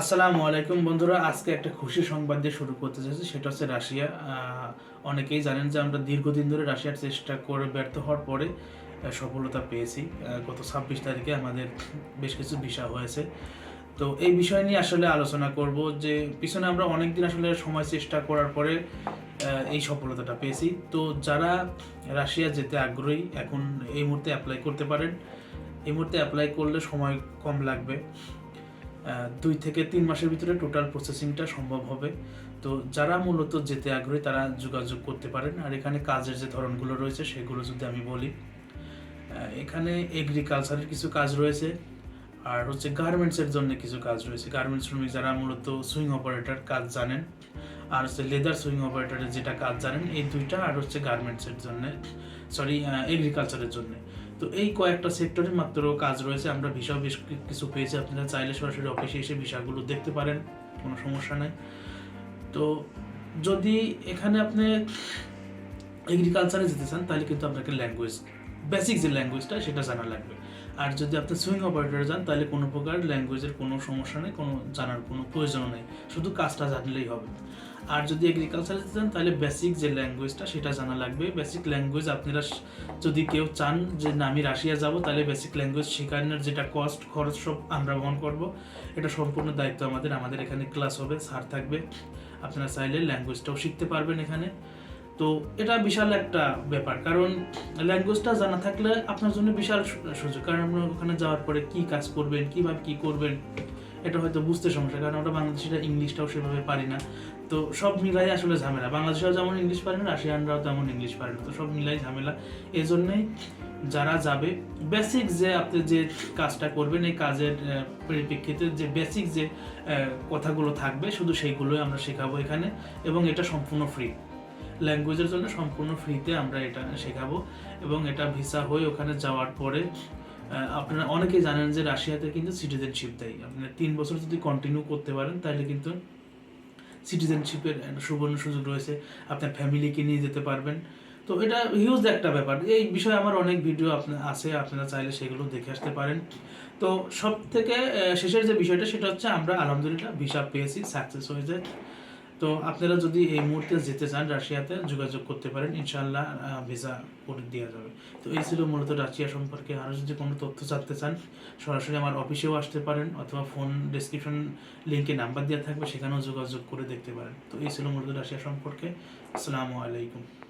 আসসালামু আলাইকুম বন্ধুরা, আজকে একটা খুশি সংবাদ দিয়ে শুরু করতে চাইছি। সেটা হচ্ছে রাশিয়া। অনেকেই জানেন যে আমরা দীর্ঘদিন ধরে রাশিয়ার চেষ্টা করে ব্যর্থ হওয়ার পরে সফলতা পেয়েছি। গত ছাব্বিশ তারিখে আমাদের বেশ কিছু বিষয় হয়েছে। তো এই বিষয় নিয়ে আসলে আলোচনা করব যে, পিছনে আমরা অনেকদিন আসলে সময় চেষ্টা করার পরে এই সফলতাটা পেয়েছি। তো যারা রাশিয়া যেতে আগ্রহী, এখন এই মুহূর্তে অ্যাপ্লাই করতে পারেন। এই মুহূর্তে অ্যাপ্লাই করলে সময় কম লাগবে। দুই থেকে তিন মাসের ভিতরে টোটাল প্রসেসিংটা সম্ভব হবে। তো যারা মূলত যেতে আগ্রহী, তারা যোগাযোগ করতে পারেন। আর এখানে কাজের যে ধরনগুলো রয়েছে, সেগুলো যদি আমি বলি এখানে এগ্রিকালচারের কিছু কাজ রয়েছে, আর হচ্ছে গার্মেন্টসের জন্য কিছু কাজ রয়েছে। গার্মেন্টস শ্রমিক যারা মূলত সুইং অপারেটর কাজ জানেন, আর হচ্ছে লেদার সুইং অপারেটরের যেটা কাজ জানেন, এই দুইটা, আর হচ্ছে গার্মেন্টসের জন্য সরি এগ্রিকালচারের জন্য। তো এই কয়েকটা সেক্টরে মাত্র কাজ রয়েছে। আমরা ভিসা বেশ কিছু পেয়েছি। আপনারা চাইলে সরাসরি অফিসে এসে ভিসাগুলো দেখতে পারেন। কোনো সমস্যা নাই। তো যদি এখানে আপনি এগ্রিকালচারে যেতে চান, তাহলে কিন্তু আপনাকে ল্যাঙ্গুয়েজ বেসিক যে ল্যাঙ্গুয়েজটা সেটা জানা লাগবে। আর যদি আপনি সুইং অপারেটরে যান, তাহলে কোনো প্রকার ল্যাঙ্গুয়েজের কোনো সমস্যা নেই, কোনো জানার কোনো প্রয়োজন নেই। শুধু কাজটা জানলেই হবে। আর যদি এগ্রিকালচারে যান, তাহলে বেসিক যে ল্যাঙ্গুয়েজটা সেটা জানা লাগবে। বেসিক ল্যাঙ্গুয়েজ আপনারা যদি কেউ চান যে, না, আমি রাশিয়া যাব, তাহলে বেসিক ল্যাঙ্গুয়েজ শেখানোর যেটা কস্ট খরচ সব আমরা বহন করব। এটা সম্পূর্ণ দায়িত্ব আমাদের। আমাদের এখানে ক্লাস হবে স্যার থাকবে। আপনারা চাইলে ল্যাঙ্গুয়েজটাও শিখতে পারবেন এখানে। তো এটা বিশাল একটা ব্যাপার, কারণ ল্যাঙ্গুয়েজটা জানা থাকলে আপনার জন্য বিশাল সুযোগ। কারণ আপনি ওখানে যাওয়ার পরে কি কাজ করবেন, কীভাবে কি করবেন, এটা হয়তো বুঝতে সমস্যা, কারণ ওটা বাংলাদেশিরা ইংলিশটাও সেভাবে পারি না। তো সব মিলাই আসলে ঝামেলা। বাংলাদেশেও যেমন ইংলিশ পারে না, রাশিয়ানরাও তেমন ইংলিশ পারে না। তো সব মিলাই ঝামেলা। এই জন্যেই যারা যাবে বেসিক যে আপনি যে কাজটা করবেন, এই কাজের পরিপ্রেক্ষিতে যে বেসিক যে কথাগুলো থাকবে, শুধু সেইগুলোই আমরা শেখাবো এখানে, এবং এটা সম্পূর্ণ ফ্রি ল্যাঙ্গুয়েজের জন্য সম্পূর্ণ ফ্রিতে আমরা এটা শেখাবো। এবং এটা ভিসা হয়ে ওখানে যাওয়ার পরে আপনারা অনেকেই জানেন যে রাশিয়াতে কিন্তু সিটিজেনশিপ দেয়। আপনারা তিন বছর যদি কন্টিনিউ করতে পারেন, তাহলে কিন্তু সিটিজেনশিপের সুবর্ণ সুযোগ রয়েছে। আপনার ফ্যামিলিকে নিয়ে যেতে পারবেন। তো এটা হিউজ একটা ব্যাপার। এই বিষয়ে আমার অনেক ভিডিও আপনার আছে, আপনারা চাইলে সেগুলো দেখে আসতে পারেন। তো সব থেকে শেষের যে বিষয়টা, সেটা হচ্ছে আমরা আলহামদুলিল্লাহ ভিসা পেয়েছি সাকসেস হয়েছে। তো আপনারা যদি এই মুহূর্তে যেতে চান রাশিয়াতে যোগাযোগ করতে পারেন ইনশাল্লাহ ভিসা করে দেওয়া যাবে। তো এই ছিল মূলত রাশিয়া সম্পর্কে। আরও যদি কোনো তথ্য জানতে চান, সরাসরি আমার অফিসেও আসতে পারেন অথবা ফোন ডিসক্রিপশন লিঙ্কে নাম্বার দেওয়া থাকবে, সেখানেও যোগাযোগ করে দেখতে পারেন। তো এই ছিল মূলত রাশিয়া সম্পর্কে। আসসালামু আলাইকুম।